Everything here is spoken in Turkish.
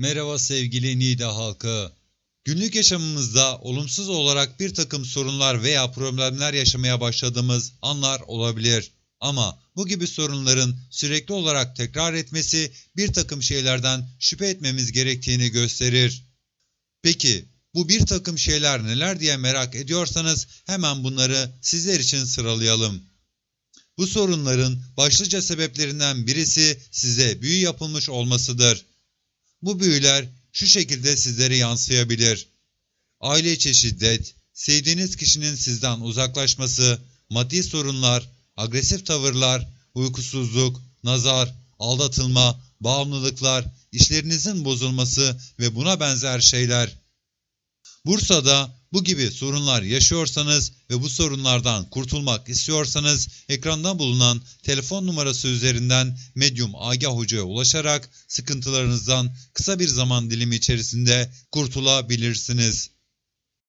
Merhaba sevgili Nida halkı. Günlük yaşamımızda olumsuz olarak bir takım sorunlar veya problemler yaşamaya başladığımız anlar olabilir. Ama bu gibi sorunların sürekli olarak tekrar etmesi bir takım şeylerden şüphe etmemiz gerektiğini gösterir. Peki bu bir takım şeyler neler diye merak ediyorsanız hemen bunları sizler için sıralayalım. Bu sorunların başlıca sebeplerinden birisi size büyü yapılmış olmasıdır. Bu büyüler şu şekilde sizlere yansıyabilir. Aile içi şiddet, sevdiğiniz kişinin sizden uzaklaşması, maddi sorunlar, agresif tavırlar, uykusuzluk, nazar, aldatılma, bağımlılıklar, işlerinizin bozulması ve buna benzer şeyler. Bursa'da bu gibi sorunlar yaşıyorsanız ve bu sorunlardan kurtulmak istiyorsanız ekranda bulunan telefon numarası üzerinden Medyum Agah Hoca'ya ulaşarak sıkıntılarınızdan kısa bir zaman dilimi içerisinde kurtulabilirsiniz.